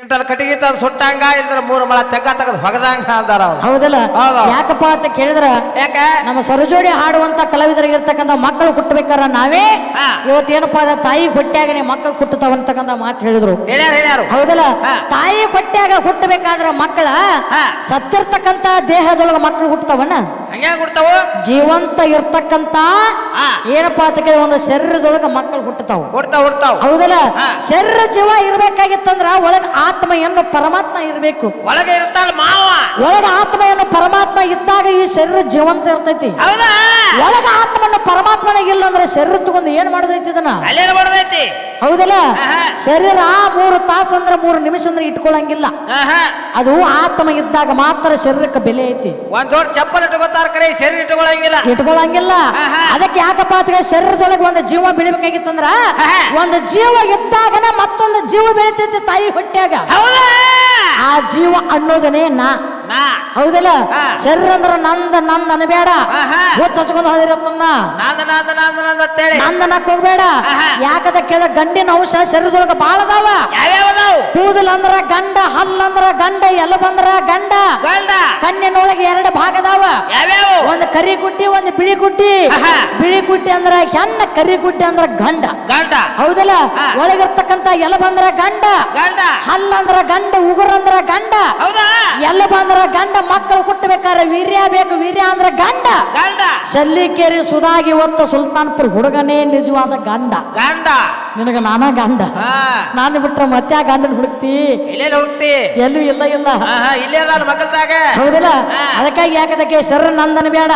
Quintal ಕಟ್ಟಿಗೆ ತಂದು ಸುಟ್ಟಂಗ ಇಲ್ದ್ರ ಮೂರು ಮಳ ತೆಗ್ಗ ತೆಗೆದು ಹೊಗದಂಗ ಅಂದಾರ ಅವ್ರು. ಹೌದಲ್ಲ? ಹೌದು. ಯಾಕಪ್ಪ ಅಂತ ಕೇಳಿದ್ರ? ಯಾಕ? ನಮ್ಮ ಸರಜೋಡಿ ಹಾಡುವಂತ ಕಲಾವಿದರಿಗಿರ್ತಕ್ಕಂಥ ಮಕ್ಕಳು ಕುಟ್ಟಬೇಕಾರ ನಾವೇ? ಹಾ. ಇವತ್ತೇನಪ್ಪ ಅಂದ್ರೆ ತಾಯಿ ನೀವು ಮಕ್ಕಳು ಅಂತಕ್ಕಂಥ ಮಾತು ಹೇಳಿದ್ರು. ಹೇಳ್ಯಾರ ಹೇಳ್ಯಾರು. ಹೌದಲ್ಲ? ಹಾ. ತಾಯಿ ಕೊಟ್ಟಾಗ ಹುಟ್ಟಬೇಕಾದ್ರ ಮಕ್ಕಳ ಹಾ. ಸತ್ತಿರ್ತಕ್ಕಂತ ದೇಹದೊಳಗ ಮಕ್ಕಳು ಹುಟ್ಟತಾವಣ್ಣ ಹಂಗ್ಯಾಂಗ ಕೊಡ್ತಾವು? ಜೀವಂತ ಇರ್ತಕ್ಕಂತ ಆ ಏನಪ್ಪಾ ಅಂತ ಕೇಳಿ ಒಂದು ಶರೀರದೊಳಗ ಮಕ್ಕಳು ಹುಟ್ಟತಾವ ಹುಡ್ತಾವ ಹುಡ್ತಾವ ಹೌದಲ್ಲ? ಶರೀರ ಜೀವ ಇರ್ಬೇಕಾಗಿತ್ತಂದ್ರ ಒಳಗ ಆತ್ಮ ಎನ್ನು ಪರಮಾತ್ಮ ಇರ್ಬೇಕು. ಒಳಗೆ ಇರ್ತಾಳ ಮಾವ. ಒಳಗ ಆತ್ಮವನ್ನು ಪರಮಾತ್ಮ ಇದ್ದಾಗ ಈ ಶರೀರ ಜೀವಂತ ಇರ್ತೈತಿ. ಒಳಗ ಆತ್ಮನ ಪರಮಾತ್ಮನ ಇಲ್ಲ ಅಂದ್ರೆ ಶರೀರ ತಗೊಂಡು ಏನ್ ಮಾಡೋದೈತಿ ಇದನ್ನ? ಅಲ್ಲೇ ಬಡದೈತಿ ಹೌದಲ್ಲ. ಶರೀರ ಮೂರು ತಾಸು ಅಂದ್ರೆ ಮೂರು ನಿಮಿಷ ಅಂದ್ರೆ ಇಟ್ಕೊಳಂಗಿಲ್ಲ. ಅದು ಆತ್ಮ ಇದ್ದಾಗ ಮಾತ್ರ ಶರೀರಕ್ಕೆ ಬೆಲೆ ಐತಿ. ಒಂದ್ ಜೋಡ್ ಚಪ್ಪಲ್ ಇಟ್ಕೋತಾರ ಕರೆ ಶರೀರ ಇಟ್ಕೊಳಂಗಿಲ್ಲ. ಇಟ್ಕೊಳಂಗಿಲ್ಲ. ಅದಕ್ಕೆ ಯಾಕಪ್ಪ ಅಂತ ಶರೀರದೊಳಗೆ ಒಂದು ಜೀವ ಬೆಳಿಬೇಕಾಗಿತ್ತಂದ್ರ. ಒಂದು ಜೀವ ಇದ್ದಾಗನ ಮತ್ತೊಂದು ಜೀವ ಬೆಳಿತೈತಿ ತಾಯಿ ಹೊಟ್ಯಾಗ. ಹೌದಾ? ಆ ಜೀವ ಅನ್ನೋದನೇ ನಾ ನಾ ಹೌದಲ್ಲ? ಹಾ. ಶರೀರ ಅಂದ್ರ ನಂದ ನಂದ ಅನ್ಬೇಡ ಆಹಾ. ಹುಚ್ಚ ಹಚ್ಕೊಂಡ್ ಹೋದಿರತ್ತನ್ನ. ನಂದ ನಂದ ನಂದ ನಂದ ಅಂತೇಳಿ. ನಂದ ಹೋಗ್ಬೇಡ ಆಹಾ. ಯಾಕದ ಕೇಳ ಗಂಡಿನ ಅಂಶ ಶರೀರದೊಳಗ ಬಾಳ ಅದಾವ. ಯಾವ್ಯಾವ ಅದಾವು? ಕೂದಲ್ ಅಂದ್ರ ಗಂಡ ಹಲ್ಲಂದ್ರ ಗಂಡ ಎಲಬಂದ್ರ ಗಂಡ. ಗಂಡ. ಕಣ್ಣಿನೊಳಗೆ ಎರಡು ಭಾಗ ಅದಾವ. ಯಾವ್ಯಾವು? ಒಂದು ಕರಿ ಕುಟ್ಟಿ ಒಂದು ಬಿಳಿ ಕುಟ್ಟಿ. ಬಿಳಿ ಕುಟ್ಟಿ ಅಂದ್ರ ಹೆಣ್ಣ ಕರಿ ಕುಟ್ಟಿ ಅಂದ್ರ ಗಂಡ. ಗಂಡ. ಹೌದಲ್ಲ? ಒಳಗಿರ್ತಕ್ಕಂತ ಎಲ್ಲ ಬಂದ್ರೆ ಗಂಡ. ಗಂಡ. ಹಲ್ಲಂದ್ರೆ ಗಂಡ ಉಗುರಂದ್ರೆ ಗಂಡ. ಹೌದಾ? ಎಲ್ಲ ಬಂದ್ರ ಗಂಡ ಮಕ್ಕಳು ಕುಟ್ಟಬೇಕಾದ್ರೆ ವೀರ್ಯ ಬೇಕು ವೀರ್ಯ ಅಂದ್ರೆ ಗಂಡ. ಗಂಡ. ಸಲ್ಲಿಕೇರಿ ಸುಧಾಗಿ ಒತ್ತ ಸುಲ್ತಾನ್ಪುರ್ ಹುಡುಗನೇ ನಿಜವಾದ ಗಂಡ. ಗಂಡ. ನಿನಗ ನಾನ ಗಂಡ. ನಾನು ಬಿಟ್ರೆ ಮತ್ತೆ ಆ ಗಂಡನ ಹುಡುಕ್ತಿ? ಇಲ್ಲೇ ಹುಡುಕ್ತಿ? ಎಲ್ಲೂ ಇಲ್ಲ ಇಲ್ಲ. ಇಲ್ಲೇ ಅದಾನ ಮಗಲ್ದಾಗ. ಹೌದಲ್ಲ. ಅದಕ್ಕಾಗಿ ಯಾಕದಕ್ಕೆ ಶರ ನಂದನ ಬೇಡ?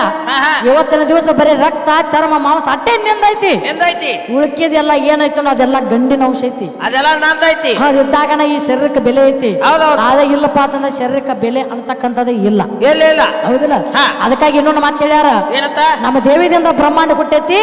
ಇವತ್ತಿನ ದಿವಸ ಬರೀ ರಕ್ತ ಚರ್ಮ ಮಾಂಸ ಅಟ್ಟೆ ನಿಂದೈತಿ. ಎಂದೈತಿ ಉಳ್ಕಿದೆಲ್ಲ ಏನಾಯ್ತು ಅದೆಲ್ಲ ಗಂಡಿನ ಅಂಶ ಐತಿ. ಅದೆಲ್ಲ ನಂದೈತಿ. ಅದಿದ್ದಾಗನ ಈ ಶರೀರಕ್ಕೆ ಬೆಲೆ ಐತಿ. ಅದ ಇಲ್ಲಪ್ಪ ಅಂತಂದ್ರೆ ಶರೀರಕ್ಕೆ ಬೆಲೆ ಅಂತಕ್ಕಂಥದ್ದು ಇಲ್ಲ. ಇಲ್ಲ ಇಲ್ಲ. ಹೌದಿಲ್ಲ. ಅದಕ್ಕಾಗಿ ಇನ್ನೊಂದು ಮಾತು ಹೇಳ್ಯಾರ. ಏನಂತ? ನಮ್ಮ ದೇವಿದಿಂದ ಬ್ರಹ್ಮಾಂಡ ಕೊಟ್ಟೈತಿ.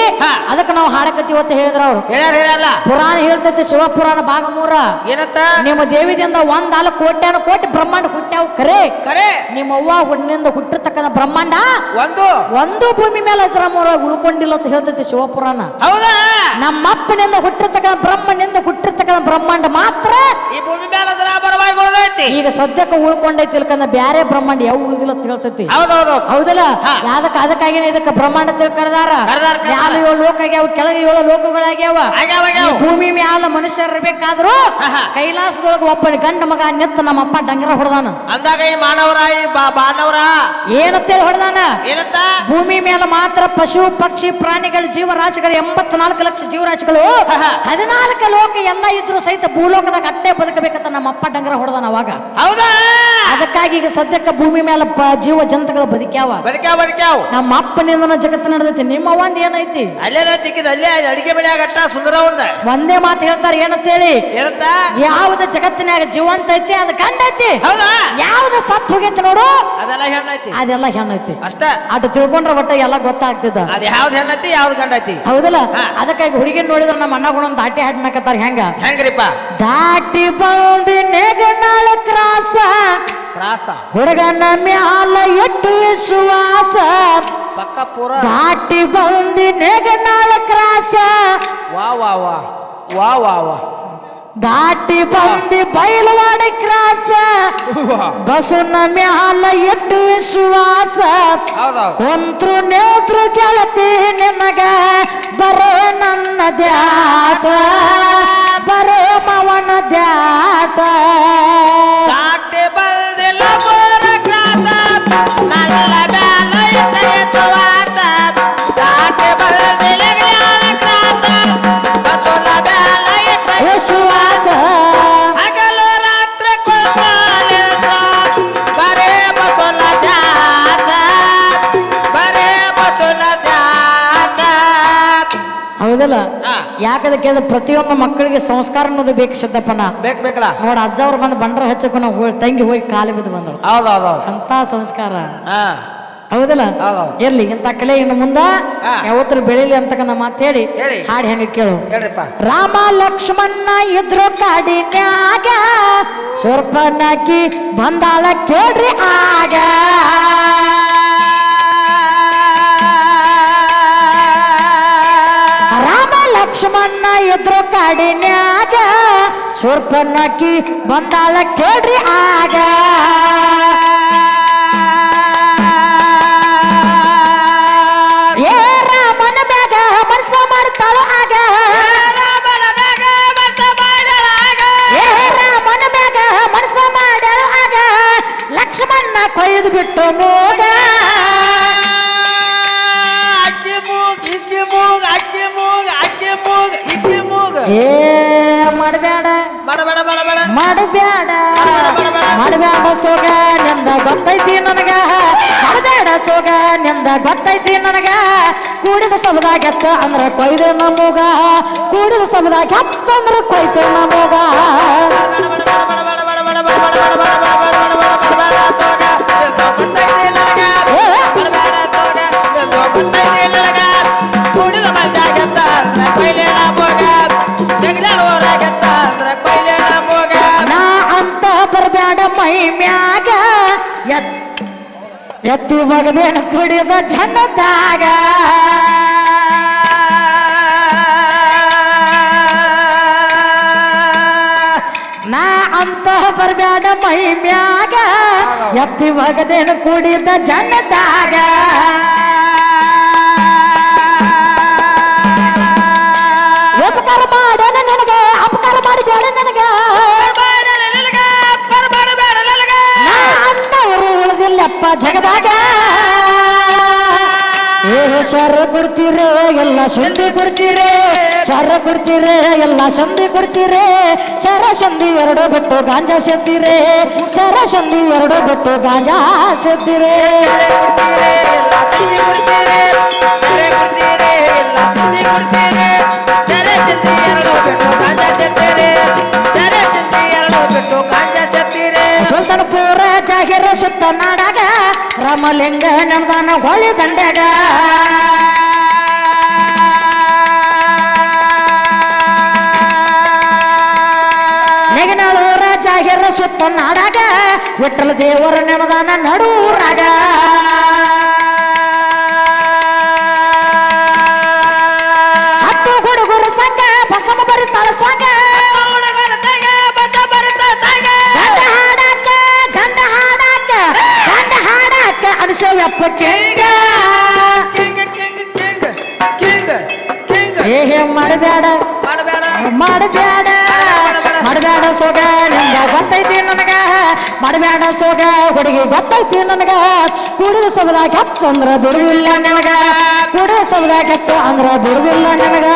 ಅದಕ್ಕೆ ನಾವು ಹಾಡಕತ್ತಿ ಅಂತ ಹೇಳಿದ್ರ ಅವ್ರು. ಹೇಳ್ಯಾರ ಹೇಳ್ಯಾರ ಪುರಾಣ ಹೇಳ್ತೈತಿ ಶಿವಪುರಾಣ ಭಾಗ ಮೂರ. ಏನಂತ? ನಿಮ್ಮ ದೇವಿದಿಂದ ಒಂದ್ ಅಲ್ಲ ಕೋಟ್ಯಾನ ಕೋಟಿ ಬ್ರಹ್ಮಾಂಡ ಹುಟ್ಟ್ಯಾವ ಕರೆ ಕರೆ ನಿಮ್ಮ ಅವ್ವ ಹುಣ್ಣಿಂದ ಹುಟ್ಟಿರ್ತಕ್ಕಂಥ ಬ್ರಹ್ಮಾಂಡ ಒಂದು. ಒಂದು ಭೂಮಿ ಮೇಲೆ ಹೆಸರಾಮೂರಾಗ ಉಳ್ಕೊಂಡಿಲ್ಲ ಅಂತ ಹೇಳ್ತೈತಿ ಶಿವಪುರಾಣ ಹೌದಾ? ನಮ್ಮ ಅಪ್ಪನಿಂದ ಹುಟ್ಟಿರ್ತಕ್ಕಂಥ ಬ್ರಹ್ಮನಿಂದ ಹುಟ್ಟಿರ್ತಕ್ಕಂಥ ಬ್ರಹ್ಮಾಂಡ ಮಾತ್ರ ಈ ಭೂಮಿ ಮೇಲೆ ಅದರ ಬರವಾಗಿ ಉಳ್ದೈತಿ. ಈಗ ಸದ್ಯಕ್ಕೆ ಉಳ್ಕೊಂಡೈತಿ ಇಲ್ಕಂದ್ರ ಬ್ಯಾರೆ ಬ್ರಹ್ಮಾಂಡ ಯಾವ ಉಳಿದಿಲ್ಲ ಅಂತ ಹೇಳ್ತೈತಿ. ಹೌದೌದು. ಹೌದಲ್ಲ? ಯಾವ್ದಕ್ಕ ಅದಕ್ಕಾಗಿನ ಇದಕ್ಕ ಬ್ರಹ್ಮಾಂಡ ತಿಳ್ಕರದಾರ ಕರ್ದಾರ, ಕರ್ದಾರ. ಮ್ಯಾಲ ಏಳು ಲೋಕ ಆಗ್ಯಾವ ಕೆಳಗೆ ಏಳು ಲೋಕಗಳಾಗ್ಯಾವ ಈ. ಭೂಮಿ ಮ್ಯಾಲ ಮನುಷ್ಯರಬೇಕಾದ್ರು ಇರ್ಬೇಕಾದ್ರು. ಕೈಲಾಸದೊಳಗ ಒಬ್ಬ ಗಂಡ ಮಗ ನಿತ್ತ ನಮ್ಮಪ್ಪ ಡಂಗರ ಹೊಡೆದಾನ. ಅಂದಾಗ ಈ ಮಾನವರ ಈ ಬಾನವರ? ಏನಂತೇಳಿ ಹೊಡೆದಾನ? ಏನಂತ? ಭೂಮಿ ಮೇಲೆ ಮಾತ್ರ ಪಶು ಪಕ್ಷಿ ಪ್ರಾಣಿಗಳ ಜೀವರಾಶಿಗಳು ಎಂಬತ್ನಾಲ್ಕು ಲಕ್ಷ ಜೀವರಾಶಿಗಳು. ಹದಿನಾಲ್ಕು ಲೋಕ ಎಲ್ಲ ಇದ್ರು ಸಹಿತ ಭೂಲೋಕದಾಗ ಅಟ್ಟೆ ಬದುಕಬೇಕಂತ ನಮ್ಮ ಅಪ್ಪ ಡಂಗರ ಹೊಡೆದಾನ ಅವಾಗ. ಹೌದಾ? ಅದಕ್ಕಾಗಿ ಈಗ ಸದ್ಯಕ್ಕೆ ಭೂಮಿ ಮೇಲೆ ಜೀವ ಜಂತುಗಳು ಬದುಕ್ಯಾವ. ಬದುಕ್ಯಾವ ಬದುಕ್ಯಾವ. ನಮ್ಮ ಅಪ್ಪನಿಂದ ಜಗತ್ತು ನಡೆದೈತಿ ನಿಮ್ಮ ಒಂದ್ ಏನೈತಿ? ಅಲ್ಲೇನ ತಿಕ್ಕಿದ ಅಲ್ಲೇ ಅಡಿಗೆ ಬೆಳೆ ಆಗಟ್ಟ ಸುಂದರ ಒಂದ. ಒಂದೇ ಮಾತು ಹೇಳ್ತಾರೆ ಏನಂತೇಳಿ ಏನಂತ? ಯಾವ್ದು ಜಗತ್ತಿನಾಗ ಜೀವಂತ ಐತಿ ಅದು ಗಂಡ ಐತಿ ಹೌದಾ? ಯಾವ್ದು ಸತ್ ಹೋಗೈತಿ ನೋಡು. ಅದೆಲ್ಲ ಹೆಣ್ಣೈತಿ. ಅದೆಲ್ಲ ಹೆಣ್ಣೈತಿ. ಅಷ್ಟ. ಅದು ತಿಳ್ಕೊಂಡ್ರೆ ಒಟ್ಟ ಎಲ್ಲ ಗೊತ್ತಾಗ್ತದ. ಅದ್ ಯಾವ್ದು ಹೆಣ್ಣೈತಿ ಯಾವ್ದು ಗಂಡೈತಿ? ಹೌದಲ್ಲ? ಅದಕ್ಕಾಗಿ ಹುಡುಗಿನ ನೋಡಿದ್ರೆ ನಮ್ಮ ಅಣ್ಣಗಳು ದಾಟಿ ಹಾಡ್ನಕತ್ತಾರ ಹೆಂಗ? ಹೆಂಗ್ರಿಪ್ಪ? ದಾಟಿ ಬಂದಿ ನೆಗನಾಳ ಕ್ರಾಸ. ಕ್ರಾಸ. ಹುಡುಗನ ಮ್ಯಾಲ ಎಟ್ಟು ವಿಶ್ವಾಸ. ಪಕ್ಕ ಪೂರ ದಾಟಿ ಬಂದಿ ನೆಗನಾಳ ಕ್ರಾಸ ವಾ ವಾ ವಾ ವಾ ವಾ ವಾ ದಾಟಿ ಬಂದಿ ಬಯಲವಾಡಿ ಕ್ರಾಸ ಬಸವನ ಮ್ಯಾಲ ಎಟ್ಟು ವಿಶ್ವಾಸ ಹೌದೌದು ಕೊಂತ್ರು ನೇತ್ರು ಗೆಳತಿ ನಿನಗ ಬರೋ ನನ್ನ ದ್ಯಾಸ ಹೌದಲ್ಲ ಯಾಕಂದ್ರೆ ಯಾಕದ ಕೇಳಿದ್ರೆ ಪ್ರತಿಯೊಬ್ಬ ಮಕ್ಕಳಿಗೆ ಸಂಸ್ಕಾರ ಅನ್ನೋದು ಬೇಕು ಸಿದ್ದಪ್ಪನ ಬೇಕು ಬೇಕಲ್ಲ? ನೋಡ ಅಜ್ಜ ಅವ್ರು ಬಂದು ಬಂಡ್ರ ಹಚ್ಚಕ್ಕೆ ನಾವು ತಂಗಿ ಹೋಗಿ ಕಾಲಿ ಬಿದ್ದು ಬಂದಳು. ಹೌದೌದು ಅಂತ ಸಂಸ್ಕಾರ. ಹಾ. ಹೌದಲ್ಲ? ಹೌದೌದು. ಎಲ್ಲಿ? ಇಂಥ ಕಲೆ ಇನ್ನು ಮುಂದ? ಹಾ. ಯಾವತ್ತರು ಬೆಳಿಲಿ ಅಂತಕ್ಕಂಥ ಮಾತು ಹೇಳಿ. ಹೇಳಿ. ಹಾಡಿ ಹೆಂಗ ಕೇಳು. ಹೇಳ್ರಿಪ್ಪ. ರಾಮ ಲಕ್ಷ್ಮಣ ಇದ್ರು ಕಾಡಿನ್ಯಾಗ ಸ್ವರ್ಪನಾಕಿ ಬಂದಾಳ ಕೇಳ್ರಿ ಆಗ. ಲಕ್ಷ್ಮಣ ಇದ್ರು ಕಾಡಿನ್ಯಾಗ ಶೂರ್ಪನಕ್ಕಿ ಬಂದಾಳ ಕೇಳ್ರಿ ಆಗ. ಲಕ್ಷ್ಮಣ ಕೊಯ್ದು ಬಿಟ್ಟು ಮೂಗ. ಏ ಮಾಡಬೇಡ ಬಡ ಬಡ ಬಡ ಬಡ ಮಾಡಬೇಡ ಮಾಡಬೇಡ ಸೋಗ ನಿಂದ ಗೊತ್ತೈತಿ ನನಗ. ಮಾಡಬೇಡ ಸೋಗ ನಿಂದ ಗೊತ್ತೈತಿ ನನಗ. ಕೂಡಿದ ಸಮುದಾಯ ಹೆಚ್ಚ ಅಂದ್ರ ಕೊಯ್ದು ನಮಗ. ಕೂಡಿದ ಸಮುದಾಯ ಹೆಚ್ಚ ಅಂದ್ರ ಕೊಯ್ತು ನಮಗ. ಎತ್ತಿ ಮಗನೇನ ಕುಡಿದ ಜನದಾಗ ನಾ ಅಂತ ಬರ್ಬ್ಯಾಡ ಮೈ ಮ್ಯಾಗ ಎತ್ತಿ ಮಗದೇನು ಕುಡಿದ ಜನ್ನದಾಗ ಜಗದಾಗ. ಏ ಶರ ಕೊಡ್ತೀರೇ, ಎಲ್ಲ ಸಂಧಿ ಕೊಡ್ತೀರೇ. ಶರ ಕೊಡ್ತೀರೇ, ಎಲ್ಲ ಸಂಧಿ ಕೊಡ್ತೀರೇ. ಸರ ಸಂಧಿ ಎರಡು ಬಿಟ್ಟು ಗಾಂಜಾ ಸೇತೀರೇ ಸರ ಸಂಧಿ ಎರಡು ಬಿಟ್ಟು ಗಾಂಜಾ ಸೇತೀರೇ ನಮ್ದಾನ ಹೊಳಿ ದಂಡ್ಯಾಗ ನೆಗನಾಳೂರ ಜಾಗಿರ ಸುತ್ತ ನಾಡಾಗ ವಿಠಲ ದೇವರ ನೆನದಾನ ನಡೂರಾಗ. ಹತ್ತು ಹುಡುಗರು ಸ್ವಂಗ. ಗಂಡ ಹಾಡಾಕ ಗಂಡ ಹಾಡಾಕ, ಗಂಡ ಏ ಮಾಡಬೇಡ ಮಾಡಬೇಡ ಮಾಡಬೇಡ ಸೋಗ ನಿಮ್ಗ ಗೊತ್ತೈತಿ ನನಗ. ಮಾಡಬೇಡ ಸೋಗ ಹುಡುಗಿ ಗೊತ್ತೈತಿ ನನಗ. ಕುಡಿದ ಸಬದಾಗ ಹೆಚ್ಚು ಅಂದ್ರ ಬಿಡುವಿಲ್ಲ ನನಗ. ಕುಡಿದ ಸಬದಾಗ ಹೆಚ್ಚು ಅಂದ್ರ ಬಿಡುವಿಲ್ಲ ನನಗ.